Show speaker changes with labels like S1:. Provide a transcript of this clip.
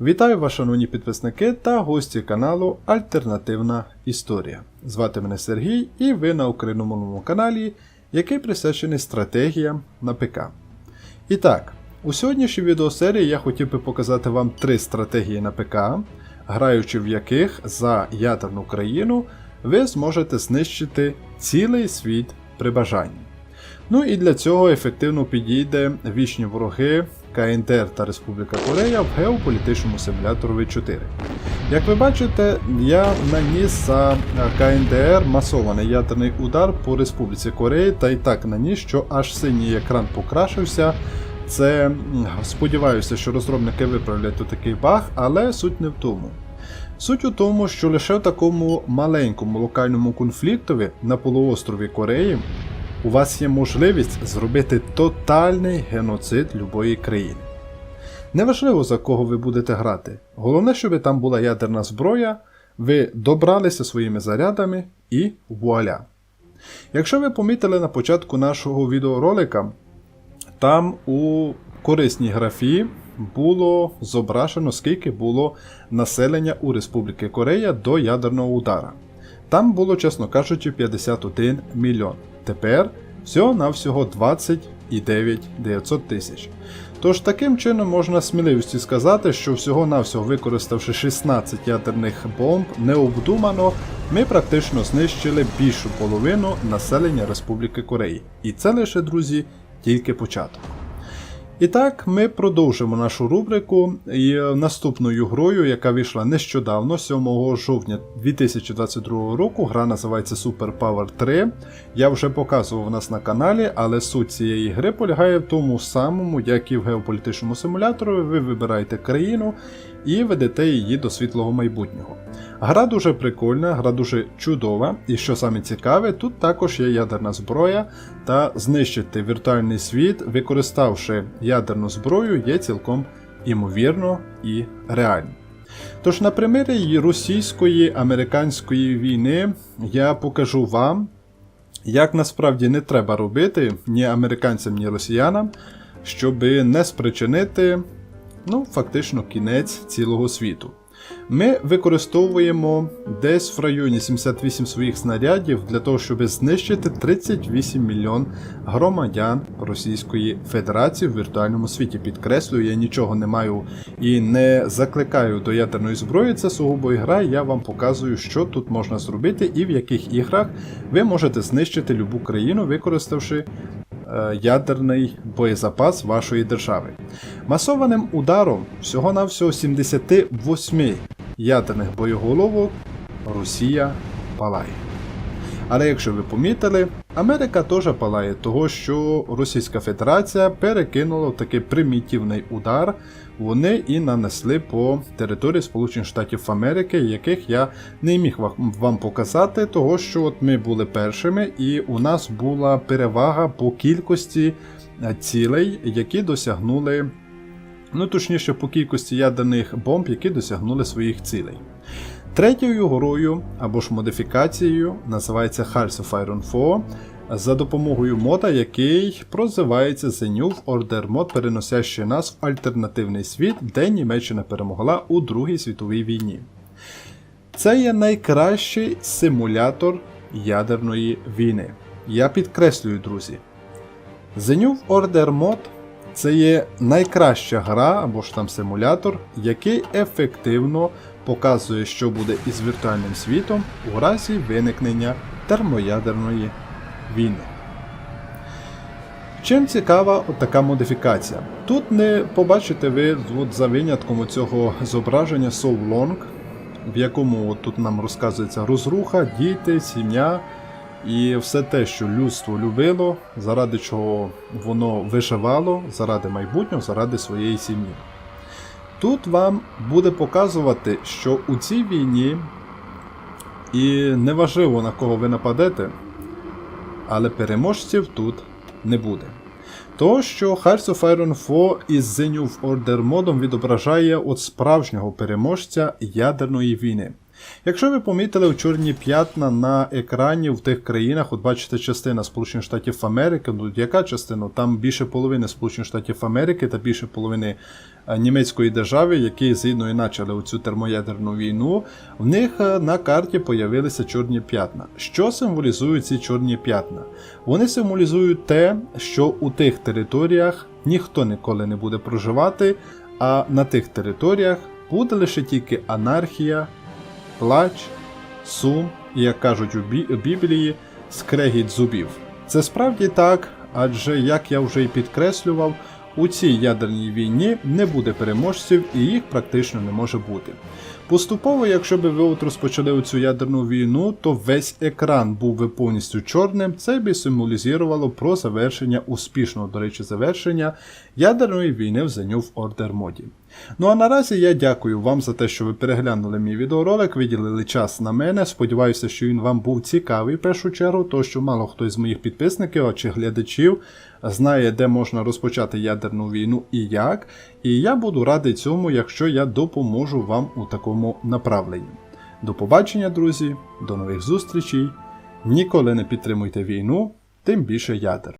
S1: Вітаю вас, шановні підписники та гості каналу Альтернативна Історія. Звати мене Сергій і ви на україномовному каналі, який присвячений стратегіям на ПК. І так, у сьогоднішній відеосерії я хотів би показати вам три стратегії на ПК, граючи в яких за ядерну країну ви зможете знищити цілий світ при бажанні. Ну і для цього ефективно підійде вічні вороги КНДР та Республіка Корея в геополітичному симулятору V4. Як ви бачите, я наніс за КНДР масований ядерний удар по Республіці Кореї та і так наніс, що аж синій екран покрашився. Це сподіваюся, що розробники виправлять тут такий баг, але суть не в тому. Суть у тому, що лише в такому маленькому локальному конфліктові на полуострові Кореї у вас є можливість зробити тотальний геноцид любої країни. Неважливо за кого ви будете грати. Головне, щоб там була ядерна зброя, ви добралися своїми зарядами і вуаля. Якщо ви помітили на початку нашого відеоролика, там у корисній графі було зображено, скільки було населення у Республіки Корея до ядерного удара. Там було, чесно кажучи, 51 мільйон. Тепер всього-навсього 29 900 тисяч. Тож таким чином можна сміливості сказати, що всього-навсього використавши 16 ядерних бомб необдумано, ми практично знищили більшу половину населення Республіки Кореї. І це лише, друзі, тільки початок. І так, ми продовжимо нашу рубрику і наступною грою, яка вийшла нещодавно, 7 жовтня 2022 року. Гра називається Super Power 3. Я вже показував у нас на каналі, але суть цієї гри полягає в тому самому, як і в геополітичному симуляторі. Ви вибираєте країну і ведете її до світлого майбутнього. Гра дуже прикольна, гра дуже чудова, і що саме цікаве, тут також є ядерна зброя, та знищити віртуальний світ, використавши ядерну зброю, є цілком імовірно і реально. Тож на примірі російської американської війни я покажу вам, як насправді не треба робити ні американцям, ні росіянам, щоб не спричинити ну, фактично кінець цілого світу. Ми використовуємо десь в районі 78 своїх снарядів для того, щоб знищити 38 мільйон громадян Російської Федерації в віртуальному світі. Підкреслюю, я нічого не маю і не закликаю до ядерної зброї. Це сугубо ігра. Я вам показую, що тут можна зробити і в яких іграх ви можете знищити любу країну, використавши ядерний боєзапас вашої держави. Масованим ударом всього-навсього 78 ядерних боєголовок Росія палає. Але якщо ви помітили, Америка теж палає того, що Російська Федерація перекинула такий примітивний удар. Вони і нанесли по території Сполучених Штатів Америки, яких я не міг вам- показати, того що от ми були першими, і у нас була перевага по кількості е, цілей, які досягнули, ну точніше, по кількості ядерних бомб, які досягнули своїх цілей. Третьою грою або ж модифікацією називається Hearts of Iron 4 за допомогою мода, який прозивається The New Order Mod, переносящий нас в альтернативний світ, де Німеччина перемогла у Другій світовій війні. Це є найкращий симулятор ядерної війни. Я підкреслюю, друзі. The New Order Mod це є найкраща гра або ж там симулятор, який ефективно показує, що буде із віртуальним світом у разі виникнення термоядерної війни. Чим цікава така модифікація? Тут не побачите ви от за винятком цього зображення So Long, в якому от тут нам розказується розруха, діти, сім'я і все те, що людство любило, заради чого воно виживало, заради майбутнього, заради своєї сім'ї. Тут вам буде показувати, що у цій війні, і неважливо на кого ви нападете, але переможців тут не буде. То, що Hearts of Iron 4 із The New Order модом відображає от справжнього переможця ядерної війни. Якщо ви помітили в чорні п'ятна на екрані в тих країнах, от бачите частина Сполучених Штатів Америки, ну яка частина? Там більше половини Сполучених Штатів Америки та більше половини е, німецької держави, які згідно і почали цю термоядерну війну, в них е, на карті появилися чорні п'ятна. Що символізують ці чорні п'ятна? Вони символізують те, що у тих територіях ніхто ніколи не буде проживати, а на тих територіях буде лише тільки анархія, плач, сум і, як кажуть у Біблії, скрегіт зубів. Це справді так, адже, як я вже й підкреслював, у цій ядерній війні не буде переможців і їх практично не може бути. Поступово, якщо би ви от розпочали цю ядерну війну, то весь екран був би повністю чорним, це би символізувало про завершення успішного, до речі, завершення ядерної війни в The New Order моді. Ну а наразі я дякую вам за те, що ви переглянули мій відеоролик, виділили час на мене. Сподіваюся, що він вам був цікавий в першу чергу, то що мало хто з моїх підписників чи глядачів знає, де можна розпочати ядерну війну і як. І я буду радий цьому, якщо я допоможу вам у такому направленні. До побачення, друзі, до нових зустрічей. Ніколи не підтримуйте війну, тим більше ядер.